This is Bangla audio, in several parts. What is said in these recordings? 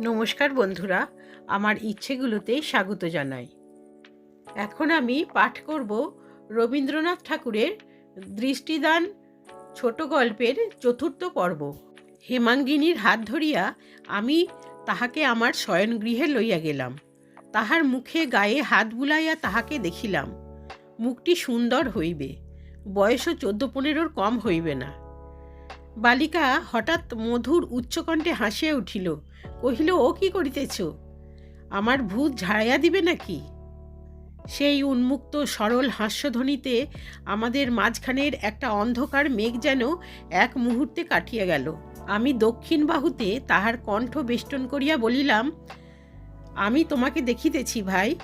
নমস্কার বন্ধুরা, আমার ইচ্ছেগুলোতে স্বাগত জানাই। এখন আমি পাঠ করব রবীন্দ্রনাথ ঠাকুরের দৃষ্টিদান ছোট গল্পের চতুর্থ পর্ব। হেমাঙ্গিনীর হাত ধরিয়া আমি তাহাকে আমার শয়নগৃহে লইয়া গেলাম। তাহার মুখে গায়ে হাত বুলাইয়া তাহাকে দেখিলাম। মুখটি সুন্দর হইবে, বয়সও চোদ্দ পনেরোর কম হইবে না। বালিকা হঠাৎ মধুর উচ্চকণ্ঠে হাসিয়া উঠিল কহিল, ও কি করিতেছ? আমার ভূত ঝাড়াইয়া দিবে নাকি? সেই উন্মুক্ত সরল হাস্যধ্বনিতে আমাদের মাঝখানের একটা অন্ধকার মেঘ যেন এক মুহূর্তে কাটিয়া গেল। আমি দক্ষিণ বাহুতে তাহার কণ্ঠ বেষ্টন করিয়া বলিলাম, আমি তোমাকে দেখিতেছি ভাই।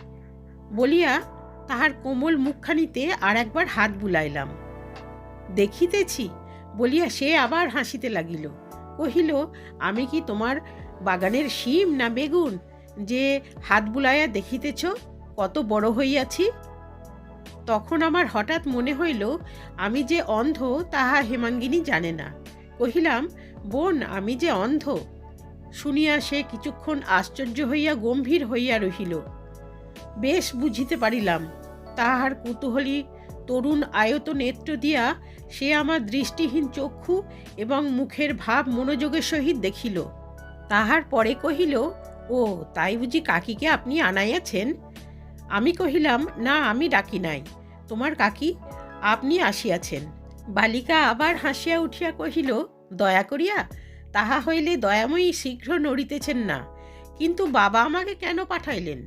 বলিয়া তাহার কোমল মুখখানিতে আর একবার হাত বুলাইলাম। দেখিতেছি? বলিয়া সে আবার হাসিতে লাগিল। কহিল, আমি কি তোমার বাগানের শিম না বেগুন যে হাত বুলাইয়া দেখিতেছ, কত বড় হইয়াছি। তখন আমার হঠাৎ মনে হইল, আমি যে অন্ধ তাহা হেমাঙ্গিনী জানে না। কহিলাম, বোন, আমি যে অন্ধ। শুনিয়া সে কিছুক্ষণ আশ্চর্য হইয়া গম্ভীর হইয়া রহিল। বেশ বুঝিতে পারিলাম, তাহার কুতূহলী তরুণ আয়ত নেত্র দিয়া সে আমার দৃষ্টিহীন চক্ষু এবং মুখের ভাব মনোযোগের সহিত দেখিল। তাহার পরে কহিল, ও, তাই বুঝি কাকিকে আপনি আনাইয়াছেন? আমি কহিলাম, না, আমি ডাকি নাই। তোমার কাকি, আপনি আসিয়াছেন। বালিকা আবার হাসিয়া উঠিয়া কহিল, দয়া করিয়া, তাহা হইলে দয়াময়ী শীঘ্র নড়িতেছেন না। কিন্তু বাবা আমাকে কেন পাঠাইলেন?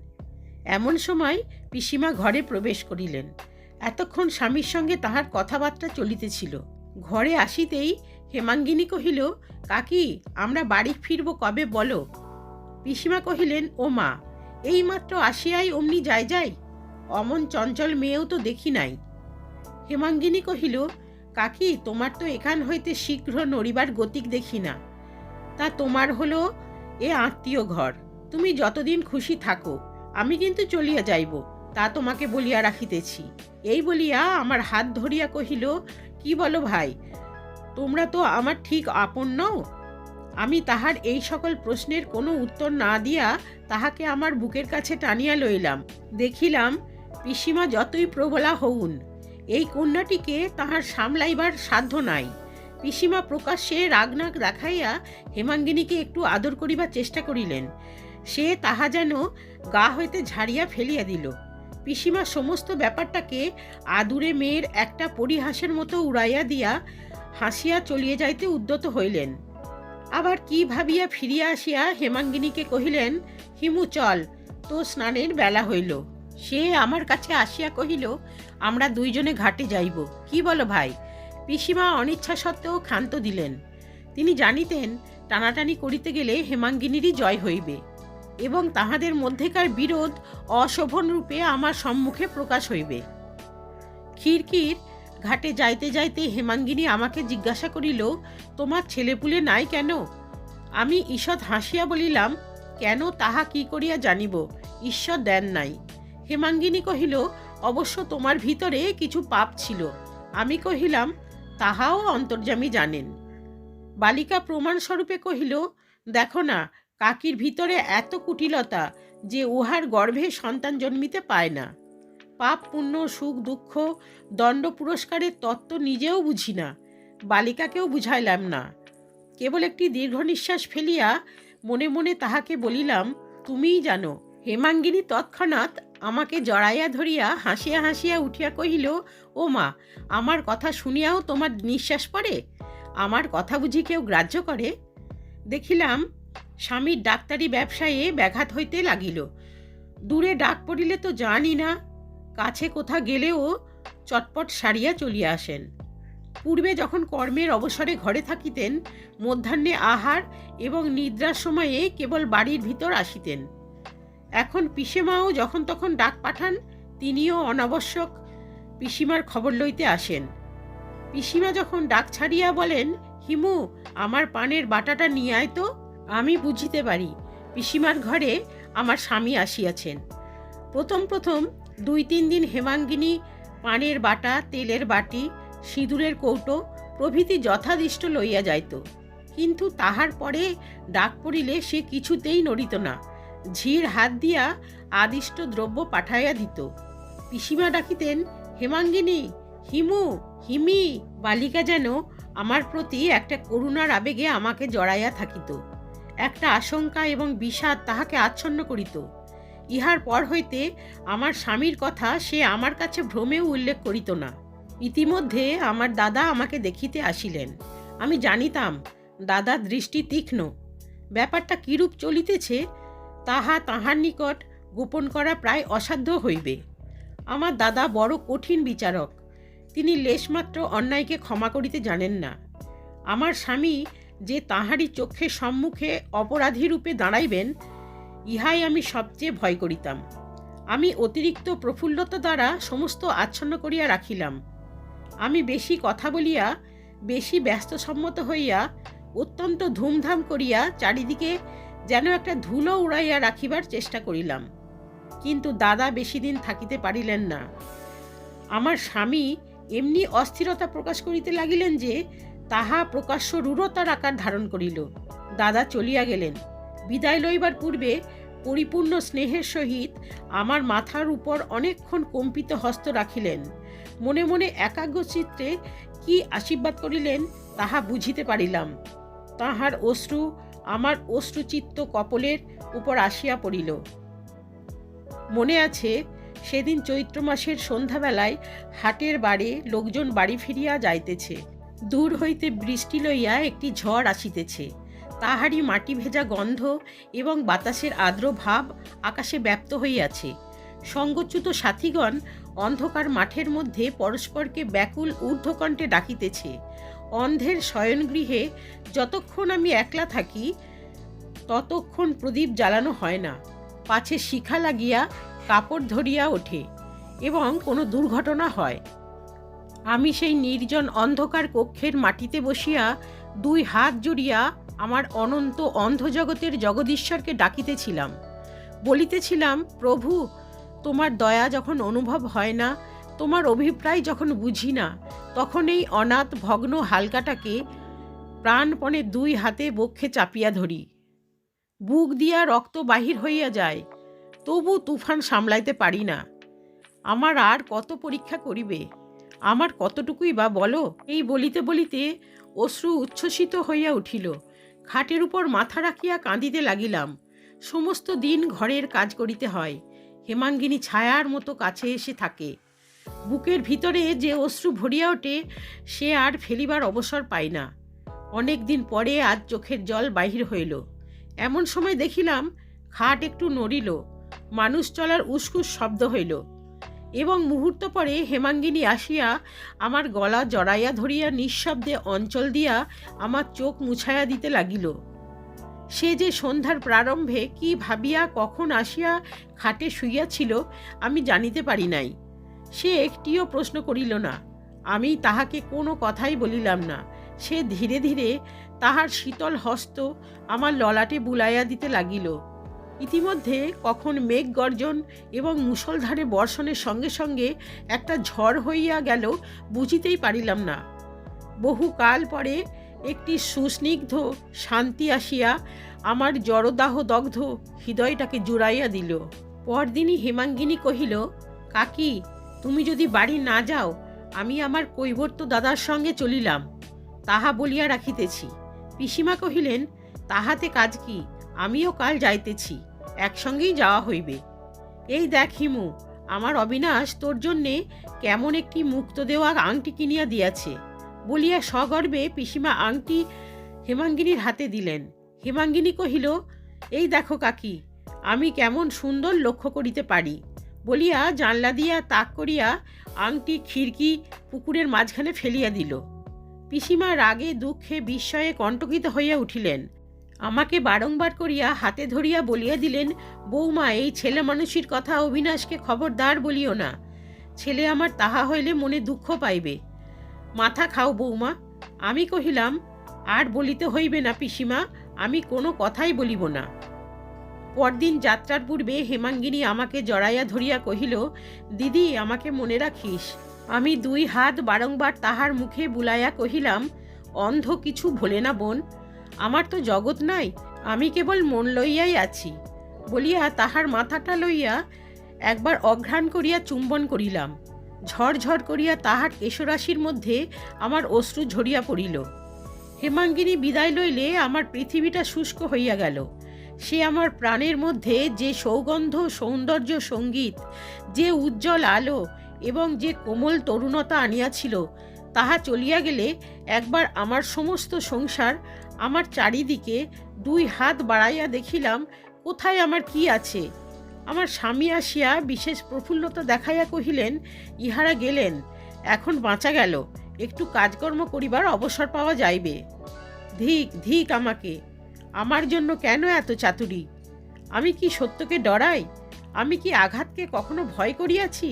এমন সময় পিসিমা ঘরে প্রবেশ করিলেন। এতক্ষণ স্বামীর সঙ্গে তাহার কথাবার্তা চলিতেছিল। ঘরে আসিতেই হেমাঙ্গিনী কহিল, কাকি, আমরা বাড়ি ফিরব কবে বলো? পিসিমা কহিলেন, ও মা, এইমাত্র আসিয়াই অমনি যায় যাই, অমন চঞ্চল মেয়েও তো দেখি নাই। হেমাঙ্গিনী কহিল, কাকি, তোমার তো এখান হইতে শীঘ্র নড়িবার গতিক দেখি না। তা তোমার হলো এ আত্মীয় ঘর, তুমি যতদিন খুশি থাকো, আমি কিন্তু চলিয়া যাইব, তা তোমাকে বলিয়া রাখিতেছি। এই বলিয়া আমার হাত ধরিয়া কহিল, কি বলো ভাই তোমরা তো আমার ঠিক আপন নও। আমি তাহার এই সকল প্রশ্নের কোনো উত্তর না দিয়া তাহাকে আমার বুকের কাছে টানিয়া লইলাম। দেখিলাম, পিসিমা যতই প্রবলা হউন, এই কন্যাটিকে তাহার সামলাইবার সাধ্য নাই। পিসিমা প্রকাশ্যে রাগনাগ দেখাইয়া হেমাঙ্গিনীকে একটু আদর করিবার চেষ্টা করিলেন। সে তাহা যেন গা হইতে ঝাড়িয়া ফেলিয়া দিল। পিসিমা সমস্ত ব্যাপারটাকে আদুরে মেয়ের একটা পরিহাসের মতো উড়াইয়া দিয়া হাসিয়া চলিয়ে যাইতে উদ্যত হইলেন। আবার কি ভাবিয়া ফিরিয়া আসিয়া হেমাঙ্গিনীকে কহিলেন, হিমু, চল তো স্নানের বেলা হইল। সে আমার কাছে আসিয়া কহিল, আমরা দুইজনে ঘাটে যাইব। কি বলো ভাই? পিসিমা অনিচ্ছা সত্ত্বেও ক্ষান্ত দিলেন। তিনি জানিতেন, টানাটানি করিতে গেলে হেমাঙ্গিনীরই জয় হইবে এবং তাহাদের মধ্যেকার বিরোধ অশোভন রূপে আমার সম্মুখে প্রকাশ হইবে। খিরকির ঘাটে যাইতে যাইতে হেমাঙ্গিনী আমাকে জিজ্ঞাসা করিল, তোমার ছেলেপুলে নাই কেন? আমি ঈষৎ হাসিয়া বলিলাম, কেন তাহা কি করিয়া জানিব? ঈশ্বর দেন নাই। হেমাঙ্গিনী কহিল, অবশ্য তোমার ভিতরে কিছু পাপ ছিল। আমি কহিলাম, তাহাও অন্তর্যামী জানেন। বালিকা প্রমাণস্বরূপে কহিল, দেখো না, কাকির ভিতরে এত কুটিলতা যে উহার গর্ভে সন্তান জন্মিতে পায় না। পাপ, পুণ্য, সুখ, দুঃখ, দণ্ড পুরস্কারের তত্ত্ব নিজেও বুঝি না, বালিকাকেও বুঝাইলাম না। কেবল একটি দীর্ঘ নিঃশ্বাস ফেলিয়া মনে মনে তাহাকে বলিলাম, তুমিই জানো, হেমাঙ্গিনী তৎক্ষণাৎ আমাকে জড়াইয়া ধরিয়া হাসিয়া হাসিয়া উঠিয়া কহিল, ও মা, আমার কথা শুনিয়াও তোমার নিঃশ্বাস পড়ে? আমার কথা বুঝি কেউ গ্রাহ্য করে দেখিলাম, স্বামীর ডাক্তারি ব্যবসায়ে ব্যাঘাত হইতে লাগিল। দূরে ডাক পড়িলে তো জানি না কাছে কোথা গেলেও চটপট সারিয়া চলিয়া আসেন। পূর্বে যখন কর্মের অবসরে ঘরে থাকিতেন, মধ্যাহ্নে আহার এবং নিদ্রার সময়ে কেবল বাড়ির ভিতর আসিতেন। এখন পিসেমাও যখন তখন ডাক পাঠান, তিনিও অনাবশ্যক পিসিমার খবর লইতে আসেন। পিসিমা যখন ডাক ছাড়িয়া বলেন, হিমু, আমার পানের বাটাটা নিয়ে আয় তো, আমি বুঝিতে পারি, পিসিমার ঘরে আমার স্বামী আসিয়াছেন। প্রথম প্রথম দুই তিন দিন হেমাঙ্গিনী, পানের বাটা, তেলের বাটি, সিঁদুরের কৌটো প্রভৃতি যথাদিষ্ট লইয়া যাইত। কিন্তু তাহার পরে ডাক পড়িলে সে কিছুতেই নড়িত না। ঝির হাত দিয়া আদিষ্ট দ্রব্য পাঠাইয়া দিত। পিসিমা ডাকিতেন, হেমাঙ্গিনী, হিমু, হিমি, বালিকা যেন আমার প্রতি একটা করুণার আবেগে আমাকে জড়াইয়া থাকিত। একটা আশঙ্কা এবং বিষাদ তাহাকে আচ্ছন্ন করিত। ইহার পর হইতে আমার স্বামীর কথা সে আমার কাছে ভ্রমেও উল্লেখ করিত না। ইতিমধ্যে আমার দাদা আমাকে দেখিতে আসিলেন। আমি জানিতাম দাদার দৃষ্টি তীক্ষ্ণ। ব্যাপারটা কিরূপ চলিতেছে, তাহা তাহার নিকট গোপন করা প্রায় অসাধ্য হইবে। আমার দাদা বড় কঠিন বিচারক। তিনি লেশমাত্র অন্যায়কে ক্ষমা করিতে জানেন না। আমার স্বামী যে তাহারই চক্ষের সম্মুখে অপরাধী রূপে দাঁড়াইবেন ইহাই আমি সবচেয়ে ভয় করিতাম। আমি অতিরিক্ত প্রফুল্লতা দ্বারা সমস্ত আচ্ছন্ন করিয়া রাখিলাম। আমি বেশি কথা বলিয়া, বেশি ব্যস্তসম্মত হইয়া, অত্যন্ত ধুমধাম করিয়া চারিদিকে যেন একটা ধুলো উড়াইয়া রাখিবার চেষ্টা করিলাম। কিন্তু দাদা বেশি দিন থাকিতে পারিলেন না। আমার স্বামী এমনি অস্থিরতা প্রকাশ করিতে লাগিলেন যে, তাহা প্রকাশ্য রূঢ়তার আকার ধারণ করিল। দাদা চলিয়া গেলেন। বিদায় লইবার পূর্বে পরিপূর্ণ স্নেহের সহিত আমার মাথার উপর অনেকক্ষণ কম্পিত হস্ত রাখিলেন। মনে মনে একাগ্র চিত্রে কি আশীর্বাদ করিলেন তাহা বুঝিতে পারিলাম। তাহার অশ্রু, আমার অশ্রুচিত্ত কপলের উপর আসিয়া পড়িল। মনে আছে, সেদিন চৈত্র মাসের সন্ধ্যাবেলায় হাটের বাড়ে লোকজন বাড়ি ফিরিয়া যাইতেছে। দূর হইতে বৃষ্টি লইয়া একটি ঝড় আসিতেছে। তাহারই মাটি ভেজা গন্ধ এবং বাতাসের আর্দ্র ভাব আকাশে ব্যপ্ত হইয়াছে। সঙ্গচ্যুত সাথীগণ অন্ধকার মাঠের মধ্যে পরস্পরকে ব্যাকুল ঊর্ধ্বকণ্ঠে ডাকিতেছে। অন্ধের শয়নগৃহে যতক্ষণ আমি একলা থাকি, ততক্ষণ প্রদীপ জ্বালানো হয় না। পাছে শিখা লাগিয়া কাপড় ধরিয়া ওঠে এবং কোনো দুর্ঘটনা হয়। আমি সেই নির্জন অন্ধকার কক্ষের মাটিতে বসিয়া দুই হাত জুড়িয়া আমার অনন্ত অন্ধজগতের জগদীশ্বরকে ডাকিতেছিলাম। বলিতেছিলাম, প্রভু, তোমার দয়া যখন অনুভব হয় না, তোমার অভিপ্রায় যখন বুঝি না, তখন এই অনাথ ভগ্ন হালকাটাকে প্রাণপণে দুই হাতে বক্ষে চাপিয়া ধরি। বুক দিয়া রক্ত বাহির হইয়া যায়, তবু তুফান সামলাইতে পারি না। আমার আর কত পরীক্ষা করিবে? আমার কতটুকুই বা বলো? এই বলিতে বলিতে অশ্রু উচ্ছ্বসিত হইয়া উঠিল। খাটের উপর মাথা রাখিয়া কাঁদিতে লাগিলাম। সমস্ত দিন ঘরের কাজ করিতে হয়। হেমাঙ্গিনী ছায়ার মতো কাছে এসে থাকে। বুকের ভিতরে যে অশ্রু ভরিয়া ওঠে, সে আর ফেলিবার অবসর পায় না। অনেক দিন পরে আজ চোখের জল বাহির হইল। এমন সময় দেখিলাম, খাট একটু নড়িল। মানুষ চলার উস্কুস শব্দ হইল। এবং মুহূর্ত পরে হেমাঙ্গিনী আসিয়া আমার গলা জড়াইয়া ধরিয়া নিঃশব্দে অঞ্চল দিয়া আমার চোখ মুছাইয়া দিতে লাগিল। সে যে সন্ধ্যার প্রারম্ভে কি ভাবিয়া কখন আসিয়া খাটে শুইয়াছিল আমি জানিতে পারি নাই। সে একটিও প্রশ্ন করিল না। আমি তাহাকে কোনো কথাই বলিলাম না। সে ধীরে ধীরে তাহার শীতল হস্ত আমার ললাটে বুলাইয়া দিতে লাগিল। ইতিমধ্যে কখন মেঘ গর্জন এবং মুষলধারে বর্ষণের সঙ্গে সঙ্গে একটা ঝড় হইয়া গেল বুঝিতেই পারিলাম না। বহু কাল পরে একটি সুস্নিগ্ধ শান্তি আসিয়া আমার জড়দাহ দগ্ধ হৃদয়টাকে জুড়াইয়া দিল। পরদিনই হেমাঙ্গিনী কহিল, কাকি, তুমি যদি বাড়ি না যাও, আমি আমার কৈবর্ত দাদার সঙ্গে চলিলাম, তাহা বলিয়া রাখিতেছি। পিসিমা কহিলেন, তাহাতে কাজ কি? আমিও কাল যাইতেছি, একসঙ্গেই যাওয়া হইবে। এই দেখ হিমু, আমার অবিনাশ তোর জন্যে কেমন একটি মুক্ত দেওয়া আংটি কিনিয়া দিয়াছে। বলিয়া সগর্বে পিসিমা আংটি হেমাঙ্গিনীর হাতে দিলেন। হেমাঙ্গিনী কহিল, এই দেখো কাকি, আমি কেমন সুন্দর লক্ষ্য করিতে পারি। বলিয়া জানলা দিয়া তাক করিয়া আংটি খিড়কি পুকুরের মাঝখানে ফেলিয়া দিল। পিসিমা রাগে দুঃখে বিস্ময়ে কণ্টকিত হইয়া উঠিলেন। আমাকে বারংবার করিয়া হাতে ধরিয়া বলিয়া দিলেন বৌমা এই ছেলে মানুষের কথা অবিনাশকে খবরদার বলিও না। ছেলে আমার তাহা হইলে মনে দুঃখ পাইবে। মাথা খাও বৌমা আমি কহিলাম, আর বলিতে হইবে না পিসিমা, আমি কোনো কথাই বলিব না। পরদিন যাত্রার পূর্বে হেমাঙ্গিনী আমাকে জড়াইয়া ধরিয়া কহিল, দিদি, আমাকে মনে রাখিস, আমি দুই হাত বারংবার তাহার মুখে বুলাইয়া কহিলাম, অন্ধ কিছু ভোলে না বোন আমার তো জগৎ নাই, আমি কেবল মন লইয়াই আছি। বলিয়া তাহার মাথাটা লইয়া একবার অঘ্রাণ করিয়া চুম্বন করিলাম। ঝরঝর করিয়া তাহার কেশরাশির মধ্যে আমার অশ্রু ঝরিয়া পড়িল। হেমাঙ্গিনী বিদায় লইলে আমার পৃথিবীটা শুষ্ক হইয়া গেল। সে আমার প্রাণের মধ্যে যে সৌগন্ধ, সৌন্দর্য সংগীত, যে উজ্জ্বল আলো এবং যে কোমল তরুণতা আনিয়াছিল তাহা চলিয়া গেলে একবার আমার সমস্ত সংসার আমার চারিদিকে দুই হাত বাড়াইয়া দেখিলাম, কোথায় আমার কি আছে? আমার স্বামী আসিয়া বিশেষ প্রফুল্লতা দেখাইয়া কহিলেন, ইহারা গেলেন, এখন বাঁচা গেল, একটু কাজকর্ম করিবার অবসর পাওয়া যাইবে। ধিক ধিক আমাকে, আমার জন্য কেন এত চাতুরি? আমি কি সত্যকে ডরাই? আমি কি আঘাতকে কখনো ভয় করিয়াছি?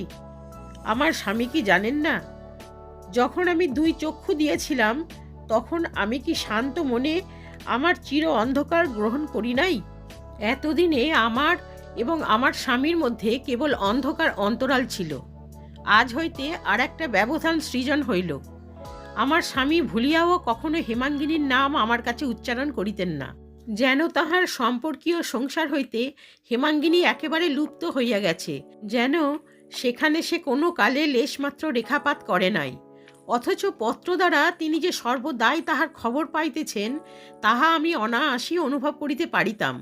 আমার স্বামী কি জানেন না? যখন আমি দুই চক্ষু দিয়েছিলাম, তখন আমি কি শান্ত মনে আমার চির অন্ধকার গ্রহণ করি নাই? এতদিনে আমার এবং আমার স্বামীর মধ্যে কেবল অন্ধকার অন্তরাল ছিল। আজ হইতে আর একটা ব্যবধান সৃজন হইল। আমার স্বামী ভুলিয়াও কখনো হেমাঙ্গিনীর নাম আমার কাছে উচ্চারণ করিতেন না। যেন তাহার সম্পর্কীয় সংসার হইতে হেমাঙ্গিনী একেবারে লুপ্ত হইয়া গেছে। যেন সেখানে সে কোনো কালে লেশমাত্র রেখাপাত করে নাই। অথচ পত্র দ্বারা তিনি যে সর্বদাই তাহার খবর পাইতেছেন, তাহা আমি অনায়াসই অনুভব করিতে পারিতাম।